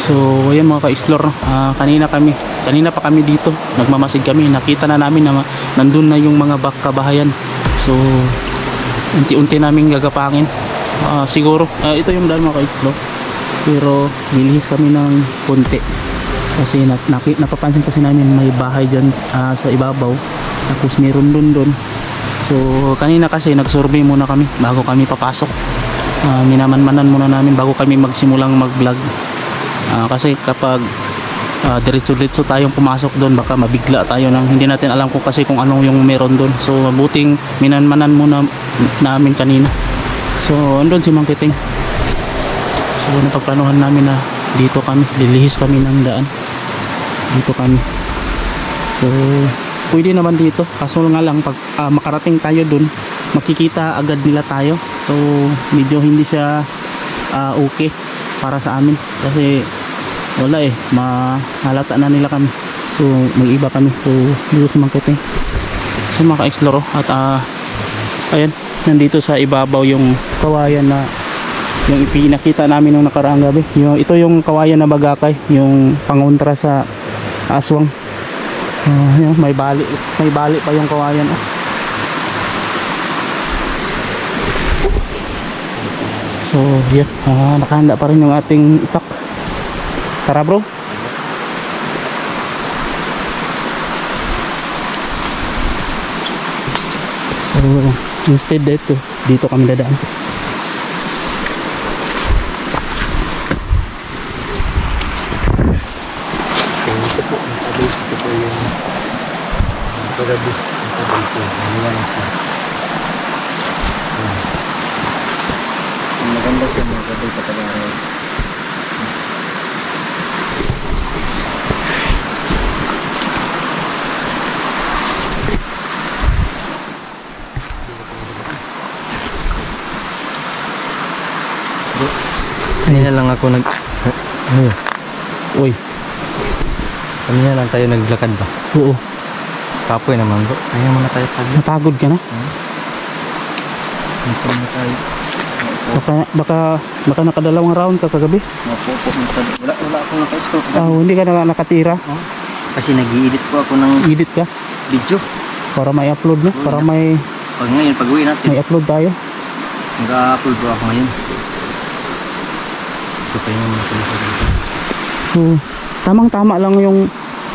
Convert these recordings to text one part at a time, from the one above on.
So, ayan mga ka-explore, ah, kanina kami, kanina pa kami dito, nagmamasid kami, nakita na namin na nandun na yung mga bak kabahayan. So, unti-unti namin gagapangin. Ah, siguro, ah, ito yung daan mga ka-explore. Pero, nilihis kami ng konti. Kasi na, naki, napapansin kasi namin may bahay dyan ah, sa ibabaw. Tapos meron dun dun. So, kanina kasi nag-survey muna kami bago kami papasok. Ah, minamanmanan muna namin bago kami magsimulang mag-vlog. Ah, kasi kapag uh, diretso-diretso tayong pumasok doon baka mabigla tayo nang hindi natin alam kung kasi kung ano yung meron doon. So mabuting minanmanan muna namin kanina. So andun si Mang Kiting. So napagplanuhan namin na dito kami, lilihis kami ng daan. Dito kami. So pwede naman dito. Kaso nga lang pag ah, makarating tayo doon, makikita agad nila tayo. So medyo hindi siya ah, okay para sa amin kasi wala eh. Mahalata na nila kami. So mag-iba kami. So dito sa marketing sa mga ka-explore at ah ayan nandito sa ibabaw yung kawayan na yung ipinakita namin nung nakaraang gabi. Yung, ito yung kawayan na bagakay. Yung pangontra sa aswang. Ah, yun, may bali may bali pa yung kawayan oh. So, yeah. Ah, nakahanda pa rin yung ating itak. Tara, bro. So, instead dito, dito kami dadaan. Ito maganda siya mga Kanina lang ako nag... Ano? Uy, Kanina lang tayo naglakad ba? oo. Kapoy naman bro. Ayaw muna tayo pag... Napagod ka na? Ito na tayo. Baka, baka, baka nakadalawang round ka kagabi. Na tayo. Wala, wala akong naka-scope. Ah, hindi ka na nakatira. Kasi nag-i-edit po ako ng Edit ka video. para may upload no? Para may, Pag ngayon, pag uwi natin, may upload tayo. mag-upload po ako ngayon. Pa yung dito. So, tamang-tama lang yung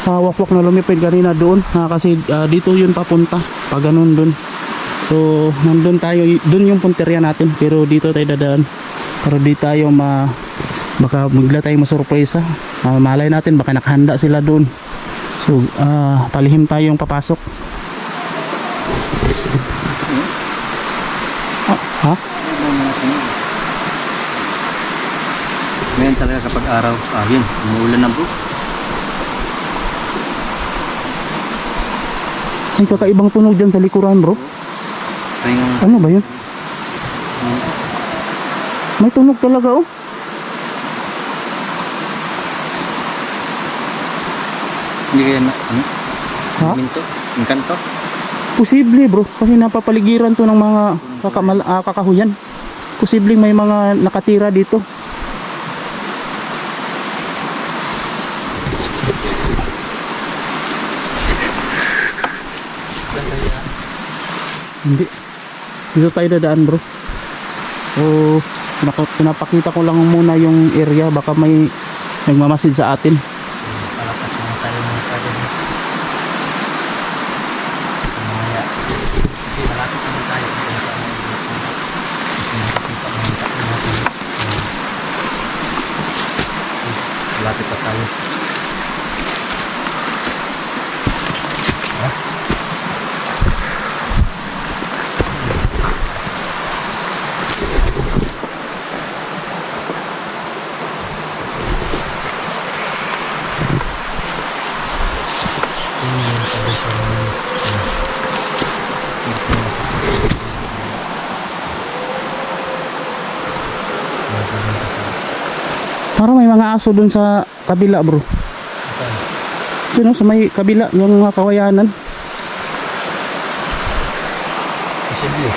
uh, wakwak na lumipid kanina doon. Ah, kasi ah, dito yun papunta. Pag ganun doon. So, nandun tayo. Doon yung punteriya natin. Pero dito tayo dadaan. Para di tayo ma... Baka bigla tayo masurpresa. Ah, malay natin baka nakahanda sila doon. So, ah, palihim tayong papasok. Ah, ha? Ngayon talaga kapag araw, ah yun, umuulan na bro. Ang kakaibang tunog dyan sa likuran bro. Nga, Ano ba yun? May tunog talaga oh. hindi kaya na, ano? Ha? Minto? Yung kanto? Posible bro, kasi napapaligiran to ng mga kakamal, ah, kakahuyan. Posibleng may mga nakatira dito. Hindi. Dito tayo dadaan bro. So, pinapakita ko lang muna yung area. Baka may nagmamasid sa atin. Aso dun sa kabila bro. Sino sa may kabila yung mga kawayanan? Posible.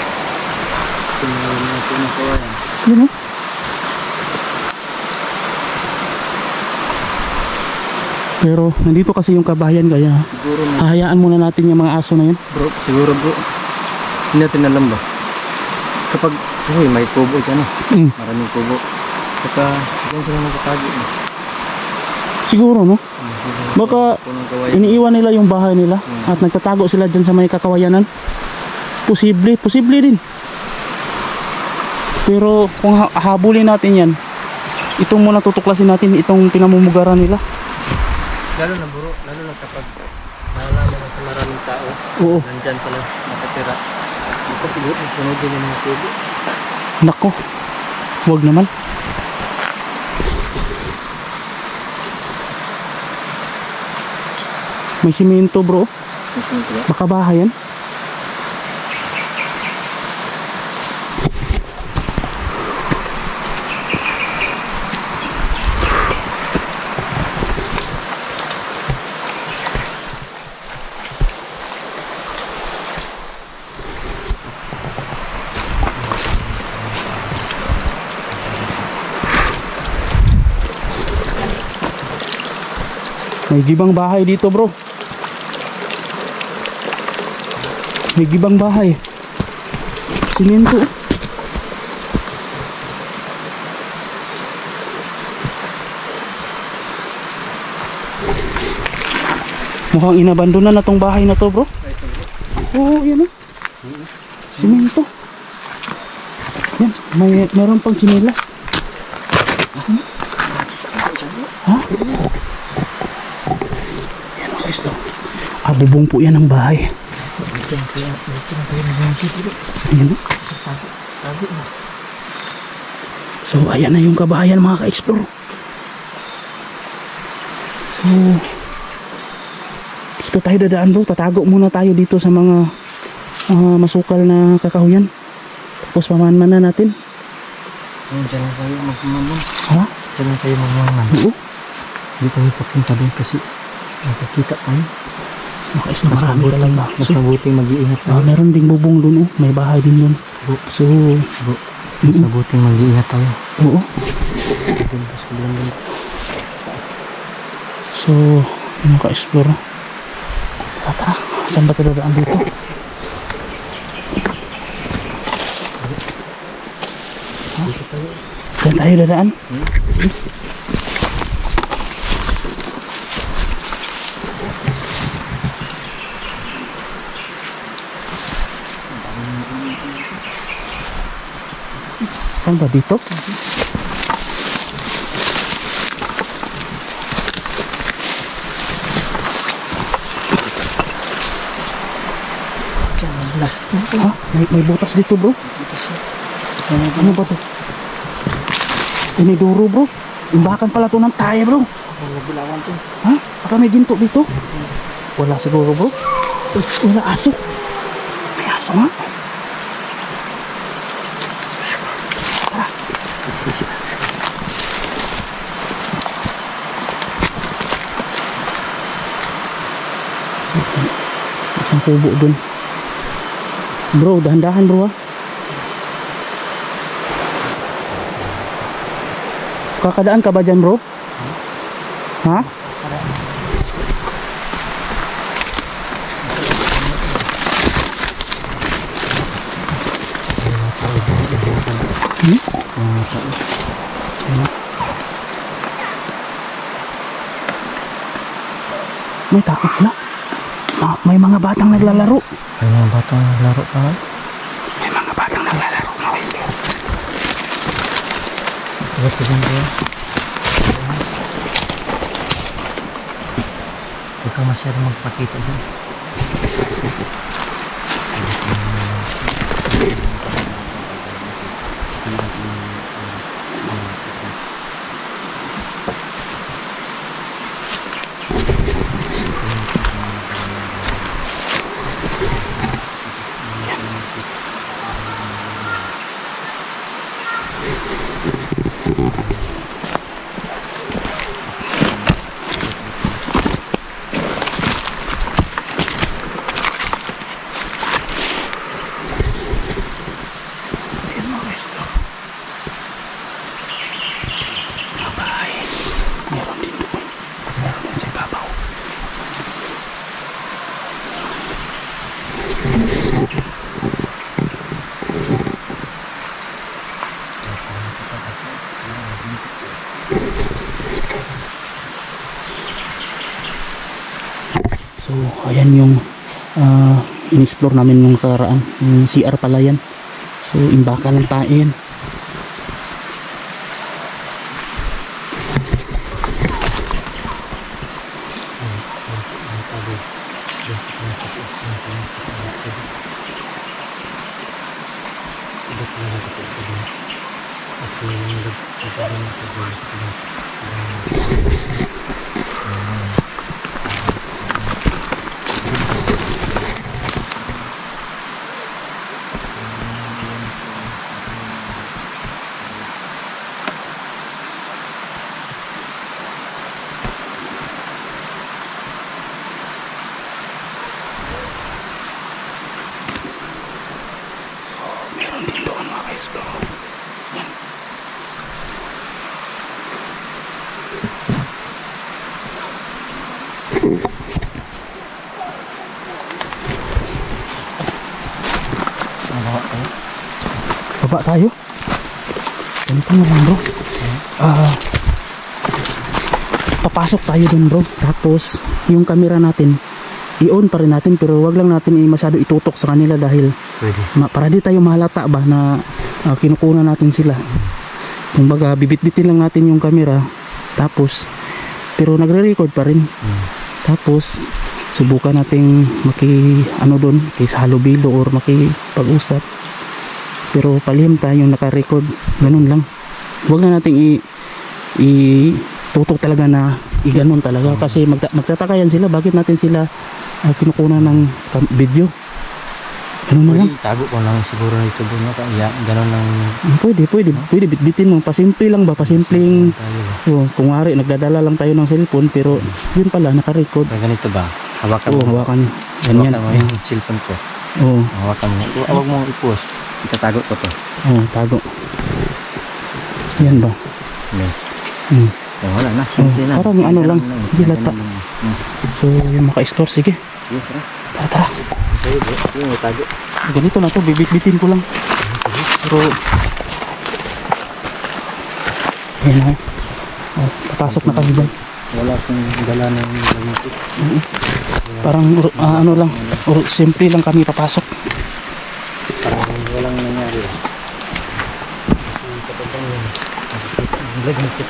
Kung mga pinakawayan. Yun. Pero nandito kasi yung kabayan kaya Siguro na. hahayaan muna natin yung mga aso na yun. Bro, siguro bro. Hindi natin alam ba? Kapag, kasi may kubo dyan eh. Mm. Maraming kubo. Saka, dyan sila nagtatago. eh. Siguro no? Siguro, Baka iniiwan nila yung bahay nila Hmm. at nagtatago sila dyan sa may kakawayanan. Posible, posible din. Pero kung ha- habulin natin yan, itong muna tutuklasin natin, itong pinamumugaran nila. Lalo na bro, lalo na kapag nalaman na sa maraming tao, Oo, nandyan pala nakatira. Ito siguro, sunodin yung mga kubo. nako. Huwag naman. May simento bro, baka bahay yan. May gibang bahay dito bro. May gibang bahay. Simento. Mukhang inabandonan na tong bahay na to bro. Oo, yan oh. Simento. Yan, may meron pang sinilas. Ha? Yan o guys, no? Ah, bubong po yan ng bahay. Dito na kaya, dito na kaya. Ayan. So, ayan na yung kabahayan mga ka-explore. So, dito tayo dadaan bro. Tatago muna tayo dito sa mga ah, masukal na kakahuyan. Tapos pamanman na natin. Ayun, dyan lang kayo magmamon. Ha? Dyan lang kayo magmamon. Oo. Hindi tayo papunta doon kasi nakakita tayo. Mga ka-explore, marami talaga. Mas mabuting mag-iingat ah, tayo. meron ding bubong dun oh. May bahay din dun. So, Bro, mas mabuting mag-iingat tayo. oo. So, mga ka-explore. Tata, saan ba tayo dadaan dito? Dito tayo. Saan tayo dadaan? Sige. Saan ba dito? Ha? May, may butas dito bro. Ano ba to? Iniduro bro. Imbakan pala to ng tayo bro. Nabilawan dyan. Ha? Baka may ginto dito. Wala siguro bro. Wala aso. May aso nga. Isang kubo dun. Bro, dahan-dahan bro ha. Kakadaan ka ba dyan bro? Ha? Hmm? May takot na. Ma- may mga batang naglalaro. Ay, mga batang laro pa. May mga batang naglalaro. mga kaibigan. Tapos ko dyan bro. Huwag kang masyadong magpakita dyan. So, ayan yung uh, in-explore namin nung nakaraan. Yung CR pala yan. So, imbaka lang tayo Baba tayo. Ganito na lang bro. Ah, papasok tayo dun bro. Tapos yung camera natin, i-on pa rin natin pero wag lang natin masyado itutok sa kanila dahil Pwede. ma, para di tayo mahalata ba na ah, kinukunan natin sila. Kumbaga bibit-bitin lang natin yung camera tapos pero nagre-record pa rin. Tapos subukan nating maki ano doon kay sa halubilo or makipag-usap. Pero palihim tayong naka-record. Ganun lang. Huwag na nating i i tutok talaga na i ganun talaga kasi magta- magtataka yan sila bakit natin sila ah, kinukunan ng video. Ganun na lang. Tago ko lang siguro nito doon. No? Kaya, ganun lang. Mm, Pwede, pwede. Pwede bitbitin mo. Pasimple lang ba? Pasimpleng, Tayo ba? oh, kung wari, nagdadala lang tayo ng cellphone, pero yun pala, nakarecord. Pero ganito ba? Hawakan Oo, mo. hawakan. Ganyan. Hawakan mo yung cellphone ko. Oo, Hawakan mo. Huwag mo i-post. Itatago ko to. oo, tago. Yan ba? Okay. Hmm. Oh, wala na. Simple Oh, na. parang ano lang, Ganun dilata. Hmm. So, yung maka-explore, sige. Tara. Tara. Ganito na to, bibit-bitin ko lang. Pero, yan o. Oh, papasok na kami dyan. Wala akong dala ng gamit. Parang, ah, ano lang, or, simple lang kami papasok. Parang walang nangyari. Kasi kapag ano, nakikita ng gamit.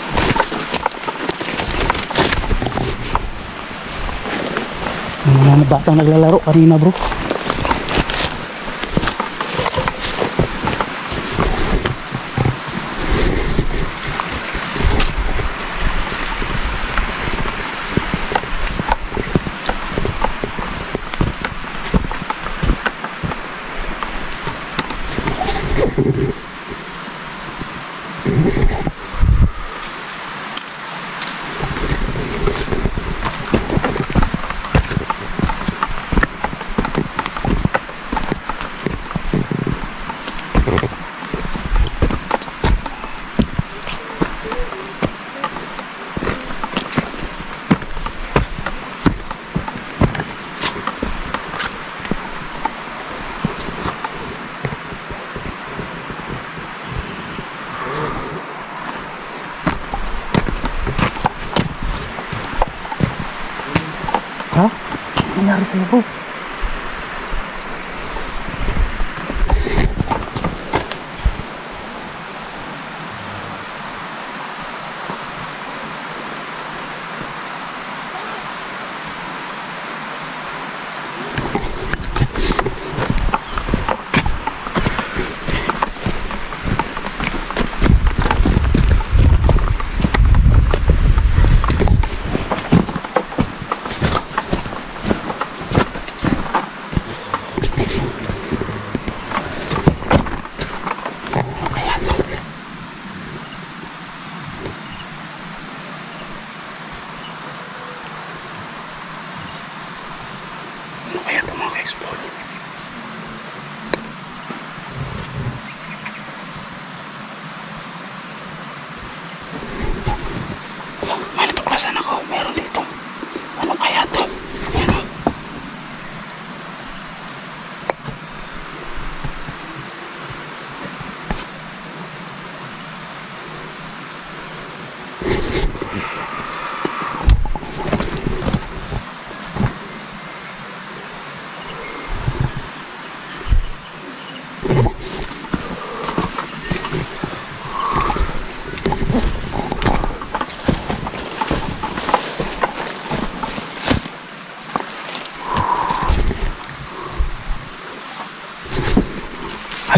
Yung mga batang naglalaro kanina bro. Peace. Ha? Nangyari sa'yo bro?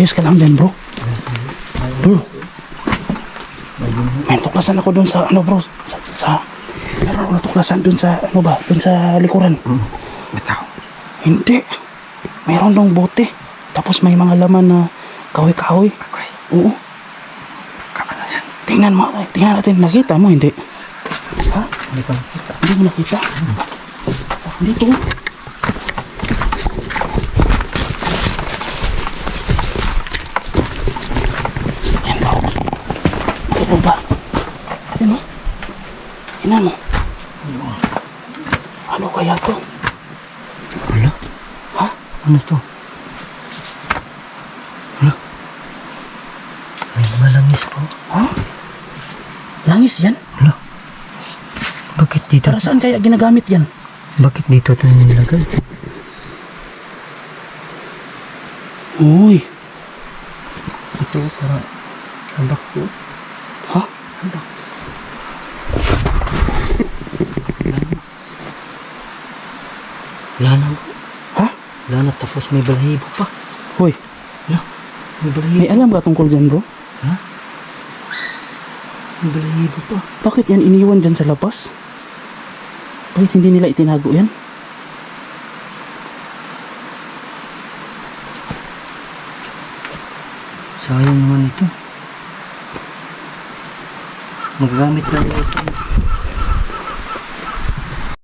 Ayos ka lang dyan, bro. Bro. May tuklasan ako dun sa, ano bro, sa, sa, meron ako natuklasan dun sa, ano ba, dun sa likuran. Bitaw. Hindi. Mayroon dong bote. Tapos may mga laman na kahoy-kahoy. Okay. Oo. Yan? Tingnan mo, tingnan natin. Nakita mo, hindi? Ha? Hindi ko nakita. Hindi mo nakita? Dito. Ito ba? Yan o. Tingnan mo. Ano kaya to? Ano? Ha? Ano to? Ano? May malangis po. Ha? Langis yan? Ano? Bakit dito? Para saan kaya ginagamit yan? Bakit dito ito nilagay? Uy. Ito parang habak po. Wala na. Ha? Wala na. Tapos may balahibo pa. Hoy, Wala. May balahibo. may alam ka tungkol dyan bro? May balahibo pa. Bakit yan iniwan dyan sa labas? Bakit hindi nila itinago yan? Sayang naman ito. Magagamit na ito.